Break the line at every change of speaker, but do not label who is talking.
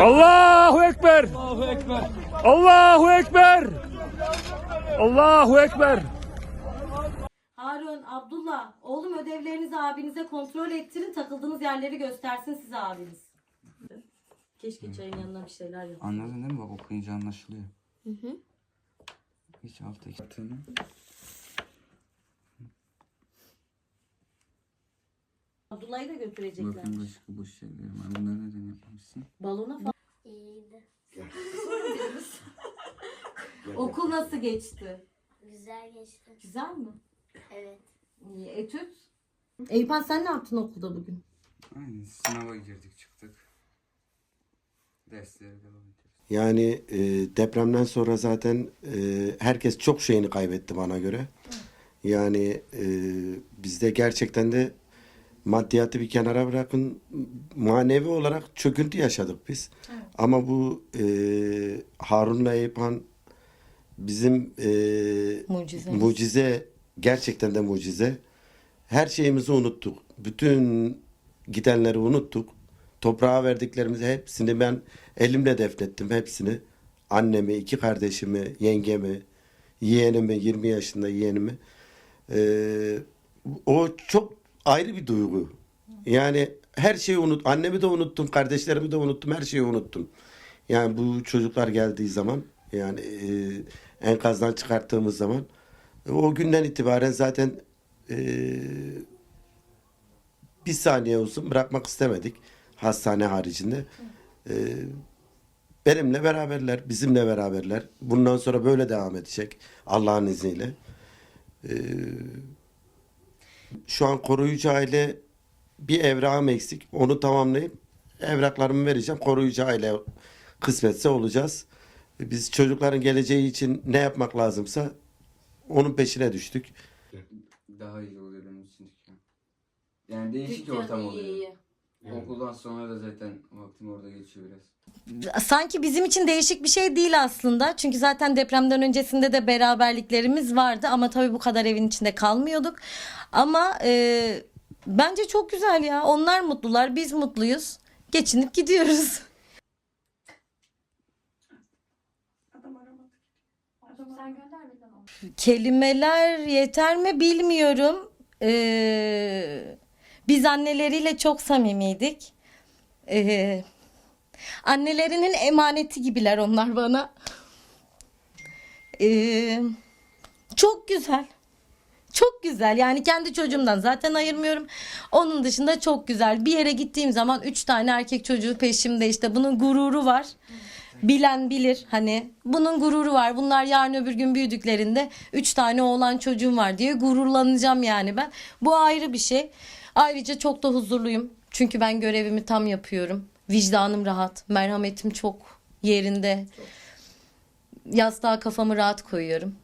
Allahu Ekber. Allahu Ekber. Allahu Ekber.
Harun, Abdullah, oğlum ödevlerinizi abinize kontrol ettirin. Takıldığınız yerleri göstersin size abiniz. Keşke çayın yanına bir şeyler yapın.
Anladın değil mi? Bak okuyunca anlaşılıyor. Hı hı. Hiç alttaki attığını.
Abdullah'ı da götürecekler.
Bakın başka boş şeylerim var. Bunları neden yapmamışsın?
Balona falan.
İyiydi.
Okul nasıl geçti?
Güzel geçti.
Güzel mi?
Evet.
İyi. Etüt? Eyüpen sen ne yaptın okulda bugün?
Aynen sınava girdik çıktık. Derslere devam ediyoruz.
Yani e, depremden sonra zaten e, herkes çok şeyini kaybetti bana göre. Yani e, bizde gerçekten de maddiyatı bir kenara bırakın manevi olarak çöküntü yaşadık biz. Ama bu e, Harun'la Eyüphan bizim e, mucize gerçekten de mucize. Her şeyimizi unuttuk. Bütün gidenleri unuttuk. Toprağa verdiklerimizi hepsini ben elimle defnettim hepsini. Annemi, iki kardeşimi, yengemi, yeğenimi, 20 yaşında yeğenimi. Ee, o ayrı bir duygu. Yani her şeyi unut. Annemi de unuttum, kardeşlerimi de unuttum, her şeyi unuttum. Yani bu çocuklar geldiği zaman yani e, enkazdan çıkarttığımız zaman o günden itibaren zaten e, bir saniye olsun bırakmak istemedik hastane haricinde. E, benimle beraberler, bizimle beraberler. Bundan sonra böyle devam edecek Allah'ın izniyle. E, şu an koruyucu aile bir evrağım eksik. Onu tamamlayıp evraklarımı vereceğim. Koruyucu aile kısmetse olacağız. Biz çocukların geleceği için ne yapmak lazımsa onun peşine düştük.
Daha iyi oluyor benim için dükkan. Yani değişik ortam oluyor. Okuldan sonra da zaten vaktim orada geçiyor biraz.
Sanki bizim için değişik bir şey değil aslında. Çünkü zaten depremden öncesinde de beraberliklerimiz vardı ama tabii bu kadar evin içinde kalmıyorduk. Ama e, bence çok güzel ya. Onlar mutlular, biz mutluyuz. Geçinip gidiyoruz. Kelimeler yeter mi bilmiyorum. Ee, biz anneleriyle çok samimiydik. Ee, annelerinin emaneti gibiler onlar bana. Ee, çok güzel. Çok güzel. Yani kendi çocuğumdan zaten ayırmıyorum. Onun dışında çok güzel. Bir yere gittiğim zaman üç tane erkek çocuğu peşimde işte bunun gururu var. Bilen bilir hani bunun gururu var. Bunlar yarın öbür gün büyüdüklerinde üç tane oğlan çocuğum var diye gururlanacağım yani ben. Bu ayrı bir şey. Ayrıca çok da huzurluyum. Çünkü ben görevimi tam yapıyorum. Vicdanım rahat. Merhametim çok yerinde. Yastığa kafamı rahat koyuyorum.